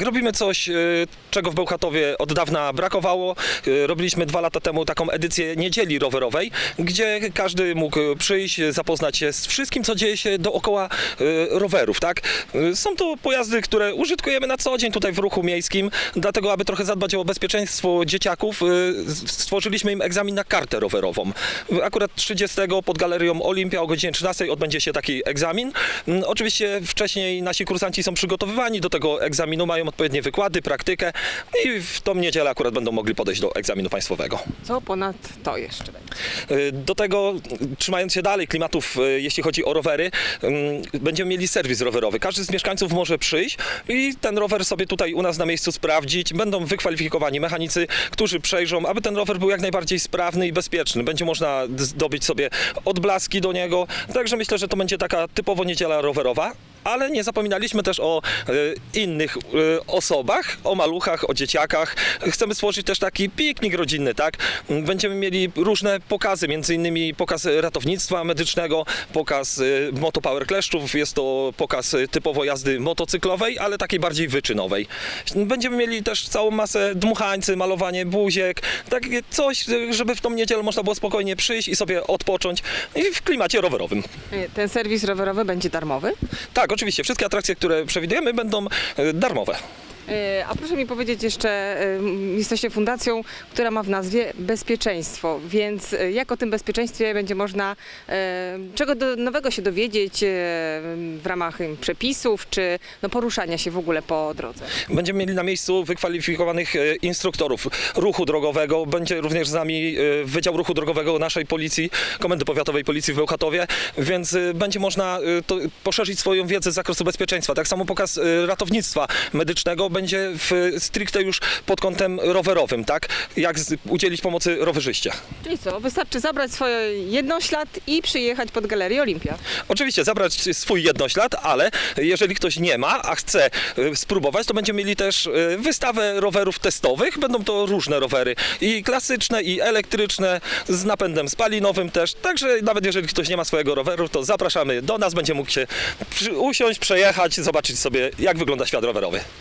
Robimy coś, y, czego w Bełchatowie od dawna brakowało. Y, Robiliśmy dwa lata temu taką edycję niedzieli rowerowej, gdzie każdy mógł przyjść, zapoznać się z wszystkim, co dzieje się dookoła y, rowerów. Tak? Są to pojazdy, które użytkujemy na co dzień tutaj w ruchu miejskim, dlatego aby trochę zadbać o bezpieczeństwo dzieciaków, stworzyliśmy im egzamin na kartę rowerową. Akurat 30 pod galerią Olimpia o godzinie 13 odbędzie się taki egzamin. Oczywiście wcześniej nasi kursanci są przygotowywani do tego egzaminu, mają odpowiednie wykłady, praktykę i w tą niedzielę akurat będą mogli podejść do egzaminu państwowego. Co ponad to jeszcze będzie? Y, Do tego, trzymając się dalej klimatów, y, jeśli chodzi o rowery, ym, będziemy mieli serwis rowerowy. Każdy z mieszkańców może przyjść i ten rower sobie tutaj u nas na miejscu sprawdzić. Będą wykwalifikowani mechanicy, którzy przejrzą, aby ten rower był jak najbardziej sprawny i bezpieczny. Będzie można zdobyć sobie odblaski do niego. Także myślę, że to będzie taka typowo niedziela rowerowa. Ale nie zapominaliśmy też o y, innych y, osobach, o maluchach, o dzieciakach. Chcemy stworzyć też taki piknik rodzinny, tak? Będziemy mieli różne pokazy, między innymi pokaz ratownictwa medycznego, pokaz y, motopower kleszczów, jest to pokaz typowo jazdy motocyklowej, ale takiej bardziej wyczynowej. Będziemy mieli też całą masę dmuchańcy, malowanie buziek, takie coś, żeby w tą niedzielę można było spokojnie przyjść i sobie odpocząć i w klimacie rowerowym. Ten serwis rowerowy będzie darmowy? Tak, oczywiście, wszystkie atrakcje, które przewidujemy będą y, darmowe. Y, A proszę mi powiedzieć jeszcze, y, jesteście fundacją, która ma w nazwie bezpieczeństwo, więc y, jak o tym bezpieczeństwie będzie można, czego do, nowego się dowiedzieć w ramach przepisów, czy no, poruszania się w ogóle po drodze? Będziemy mieli na miejscu wykwalifikowanych e, instruktorów ruchu drogowego. Będzie również z nami e, Wydział Ruchu Drogowego naszej policji, Komendy Powiatowej Policji w Bełchatowie, więc e, będzie można e, poszerzyć swoją wiedzę z zakresu bezpieczeństwa. Tak samo pokaz e, ratownictwa medycznego będzie w, stricte już pod kątem rowerowym, tak? Jak z, udzielić pomocy rowerzyście. Czyli co, wystarczy zabrać swoje jednoślad i przyjechać pod Galerię Olimpia. Oczywiście zabrać swój jednoślad, ale jeżeli ktoś nie ma, a chce e, spróbować, to będziemy mieli też e, wystawę rowerów testowych. Będą to różne rowery i klasyczne, i elektryczne, z napędem spalinowym też. Także nawet jeżeli ktoś nie ma swojego roweru, to zapraszamy do nas, będzie mógł się usiąść, przejechać, zobaczyć sobie, jak wygląda świat rowerowy.